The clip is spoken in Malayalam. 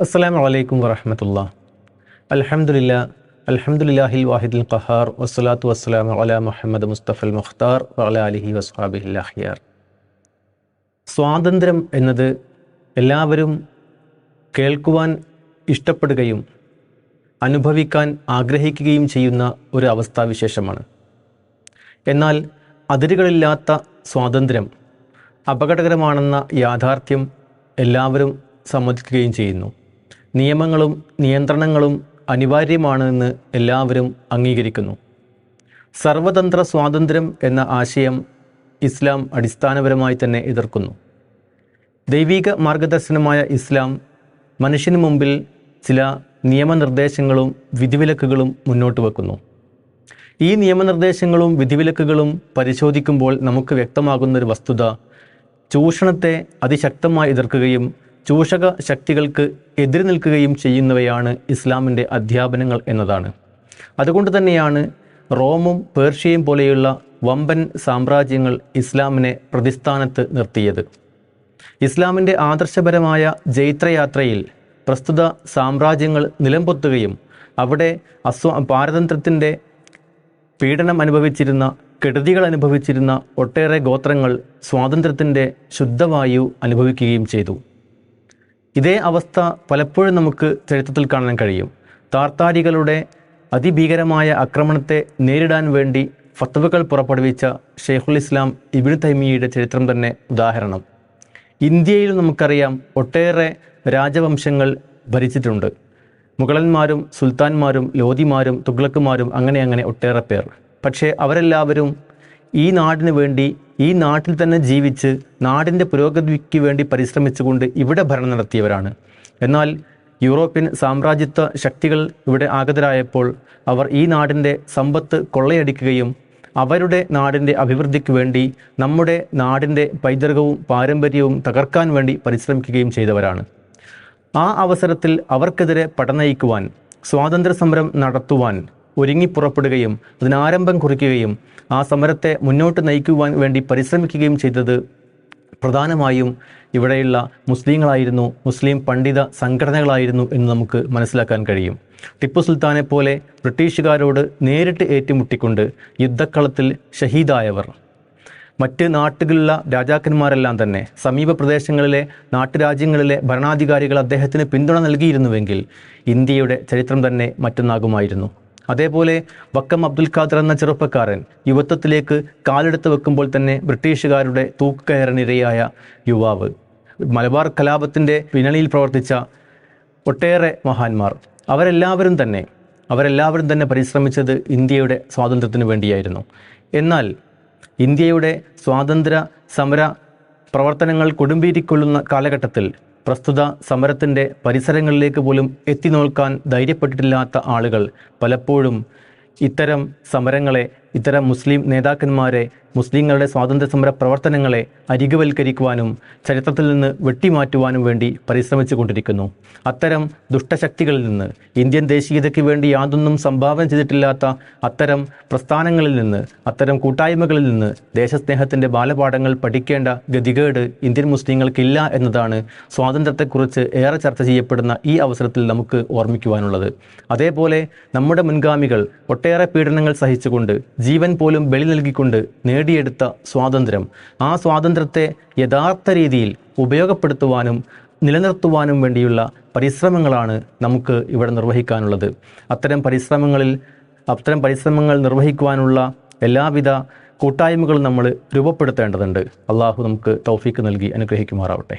അസ്സാം വലൈക്കും വറഹമത്തുള്ള. അലഹമുല്ല അലഹമുല്ലാഹിൽ വാഹിദുൽ ഖഹാർ വസ്സലാത്തു വസ്സലാം അല മുഹമ്മദ് മുസ്തഫൽ മുഖ്താർ വല അലിഹി വസ്ഹാബിഹിൽ അഹിയാർ സ്വാതന്ത്ര്യം എന്നത് എല്ലാവരും കേൾക്കുവാൻ ഇഷ്ടപ്പെടുകയും അനുഭവിക്കാൻ ആഗ്രഹിക്കുകയും ചെയ്യുന്ന ഒരു അവസ്ഥാവിശേഷമാണ്. എന്നാൽ അതിരുകളില്ലാത്ത സ്വാതന്ത്ര്യം അപകടകരമാണെന്ന യാഥാർത്ഥ്യം എല്ലാവരും സമ്മതിക്കുകയും ചെയ്യുന്നു. നിയമങ്ങളും നിയന്ത്രണങ്ങളും അനിവാര്യമാണെന്ന് എല്ലാവരും അംഗീകരിക്കുന്നു. സർവതന്ത്ര സ്വാതന്ത്ര്യം എന്ന ആശയം ഇസ്ലാം അടിസ്ഥാനപരമായി തന്നെ എതിർക്കുന്നു. ദൈവിക മാർഗദർശനമായ ഇസ്ലാം മനുഷ്യന് മുമ്പിൽ ചില നിയമനിർദ്ദേശങ്ങളും വിധിവിലക്കുകളും മുന്നോട്ട് വെക്കുന്നു. ഈ നിയമനിർദ്ദേശങ്ങളും വിധിവിലക്കുകളും പരിശോധിക്കുമ്പോൾ നമുക്ക് വ്യക്തമാകുന്ന ഒരു വസ്തുത ചൂഷണത്തെ അതിശക്തമായി എതിർക്കുകയും ചൂഷക ശക്തികൾക്ക് എതിര് നിൽക്കുകയും ചെയ്യുന്നവയാണ് ഇസ്ലാമിന്റെ അധ്യാപനങ്ങൾ എന്നതാണ്. അതുകൊണ്ട് തന്നെയാണ് റോമും പേർഷ്യയും പോലെയുള്ള വമ്പൻ സാമ്രാജ്യങ്ങൾ ഇസ്ലാമിനെ പ്രതിസ്ഥാനത്ത് നിർത്തിയത്. ഇസ്ലാമിന്റെ ആദർശപരമായ ജൈത്രയാത്രയിൽ പ്രസ്തുത സാമ്രാജ്യങ്ങൾ നിലംപൊത്തുകയും അവിടെ അസ്വ പാരതന്ത്ര്യത്തിന്റെ പീഡനം അനുഭവിച്ചിരുന്ന കെടുതികൾ അനുഭവിച്ചിരുന്ന ഒട്ടേറെ ഗോത്രങ്ങൾ സ്വാതന്ത്ര്യത്തിന്റെ ശുദ്ധവായു അനുഭവിക്കുകയും ചെയ്തു. ഇതേ അവസ്ഥ പലപ്പോഴും നമുക്ക് ചരിത്രത്തിൽ കാണാൻ കഴിയും. താർത്താരികളുടെ അതിഭീകരമായ ആക്രമണത്തെ നേരിടാൻ വേണ്ടി ഫത്തവകൾ പുറപ്പെടുവിച്ച ഷെയ്ഖുൽ ഇസ്ലാം ഇബിൻ തൈമിയുടെ ചരിത്രം തന്നെ ഉദാഹരണം. ഇന്ത്യയിൽ നമുക്കറിയാം ഒട്ടേറെ രാജവംശങ്ങൾ ഭരിച്ചിട്ടുണ്ട്. മുഗളന്മാരും സുൽത്താൻമാരും ലോധിമാരും തുഗ്ലക്കുമാരും അങ്ങനെ അങ്ങനെ ഒട്ടേറെ പേർ. പക്ഷേ അവരെല്ലാവരും ഈ നാടിന് വേണ്ടി ഈ നാട്ടിൽ തന്നെ ജീവിച്ച് നാടിന്റെ പുരോഗതിക്ക് വേണ്ടി പരിശ്രമിച്ചുകൊണ്ട് ഇവിടെ ഭരണം നടത്തിയവരാണ്. എന്നാൽ യൂറോപ്യൻ സാമ്രാജ്യത്വ ശക്തികൾ ഇവിടെ ആഗതരായപ്പോൾ അവർ ഈ നാടിന്റെ സമ്പത്ത് കൊള്ളയടിക്കുകയും അവരുടെ നാടിന്റെ അഭിവൃദ്ധിക്ക് വേണ്ടി നമ്മുടെ നാടിന്റെ പൈതൃകവും പാരമ്പര്യവും തകർക്കാൻ വേണ്ടി പരിശ്രമിക്കുകയും ചെയ്തവരാണ്. ആ അവസരത്തിൽ അവർക്കെതിരെ പടനയിക്കുവാൻ സ്വാതന്ത്ര്യ സമരം നടത്തുവാൻ ഒരുങ്ങിപ്പുറപ്പെടുകയും അതിനാരംഭം കുറിക്കുകയും ആ സമരത്തെ മുന്നോട്ട് നയിക്കുവാൻ വേണ്ടി പരിശ്രമിക്കുകയും ചെയ്തത് പ്രധാനമായും ഇവിടെയുള്ള മുസ്ലിങ്ങളായിരുന്നു. മുസ്ലിം പണ്ഡിത സംഘടനകളായിരുന്നു എന്ന് നമുക്ക് മനസ്സിലാക്കാൻ കഴിയും. ടിപ്പു സുൽത്താനെ പോലെ ബ്രിട്ടീഷുകാരോട് നേരിട്ട് ഏറ്റുമുട്ടിക്കൊണ്ട് യുദ്ധക്കളത്തിൽ ഷഹീദായവർ. മറ്റ് നാട്ടുകളിലുള്ള രാജാക്കന്മാരെല്ലാം തന്നെ സമീപ പ്രദേശങ്ങളിലെ നാട്ടുരാജ്യങ്ങളിലെ ഭരണാധികാരികൾ അദ്ദേഹത്തിന് പിന്തുണ നൽകിയിരുന്നുവെങ്കിൽ ഇന്ത്യയുടെ ചരിത്രം തന്നെ മറ്റൊന്നാകുമായിരുന്നു. അതേപോലെ വക്കം അബ്ദുൽ ഖാദർ എന്ന ചെറുപ്പക്കാരൻ യുവത്വത്തിലേക്ക് കാലെടുത്ത് വെക്കുമ്പോൾ തന്നെ ബ്രിട്ടീഷുകാരുടെ തൂക്കുകയറിനിരയായ യുവാവ്. മലബാർ കലാപത്തിന്റെ പിന്നണിയിൽ പ്രവർത്തിച്ച ഒട്ടേറെ മഹാന്മാർ. അവരെല്ലാവരും തന്നെ അവരെല്ലാവരും തന്നെ പരിശ്രമിച്ചത് ഇന്ത്യയുടെ സ്വാതന്ത്ര്യത്തിന് വേണ്ടിയായിരുന്നു. എന്നാൽ ഇന്ത്യയുടെ സ്വാതന്ത്ര്യ സമര പ്രവർത്തനങ്ങൾ കൊടുമ്പീരിക്കൊള്ളുന്ന കാലഘട്ടത്തിൽ പ്രസ്തുത സമരത്തിന്റെ പരിസരങ്ങളിലേക്ക് പോലും എത്തി നോക്കാൻ ധൈര്യപ്പെട്ടിട്ടില്ലാത്ത ആളുകൾ പലപ്പോഴും ഇത്തരം സമരങ്ങളെ ഇത്തരം മുസ്ലിം നേതാക്കന്മാരെ മുസ്ലിങ്ങളുടെ സ്വാതന്ത്ര്യ സമര പ്രവർത്തനങ്ങളെ അരികുവൽക്കരിക്കുവാനും ചരിത്രത്തിൽ നിന്ന് വെട്ടിമാറ്റുവാനും വേണ്ടി പരിശ്രമിച്ചു കൊണ്ടിരിക്കുന്നു അത്തരം ദുഷ്ടശക്തികളിൽ നിന്ന് ഇന്ത്യൻ ദേശീയതയ്ക്ക് വേണ്ടി യാതൊന്നും സംഭാവന ചെയ്തിട്ടില്ലാത്ത അത്തരം പ്രസ്ഥാനങ്ങളിൽ നിന്ന് അത്തരം കൂട്ടായ്മകളിൽ നിന്ന് ദേശസ്നേഹത്തിന്റെ ബാലപാഠങ്ങൾ പഠിക്കേണ്ട ഗതികേട് ഇന്ത്യൻ മുസ്ലിങ്ങൾക്കില്ല എന്നതാണ് സ്വാതന്ത്ര്യത്തെക്കുറിച്ച് ഏറെ ചർച്ച ചെയ്യപ്പെടുന്ന ഈ അവസരത്തിൽ നമുക്ക് ഓർമ്മിക്കുവാനുള്ളത്. അതേപോലെ നമ്മുടെ മുൻഗാമികൾ ഒട്ടേറെ പീഡനങ്ങൾ സഹിച്ചുകൊണ്ട് ജീവൻ പോലും ബലി നൽകിക്കൊണ്ട് നേടിയെടുത്ത സ്വാതന്ത്ര്യം. ആ സ്വാതന്ത്ര്യത്തെ യഥാർത്ഥ രീതിയിൽ ഉപയോഗപ്പെടുത്തുവാനും നിലനിർത്തുവാനും വേണ്ടിയുള്ള പരിശ്രമങ്ങളാണ് നമുക്ക് ഇവിടെ നിർവഹിക്കാനുള്ളത്. അത്തരം പരിശ്രമങ്ങളിൽ അത്തരം പരിശ്രമങ്ങൾ നിർവഹിക്കുവാനുള്ള എല്ലാവിധ കൂട്ടായ്മകളും നമ്മൾ രൂപപ്പെടുത്തേണ്ടതുണ്ട്. അള്ളാഹു നമുക്ക് തൗഫീക്ക് നൽകി അനുഗ്രഹിക്കുമാറാവട്ടെ.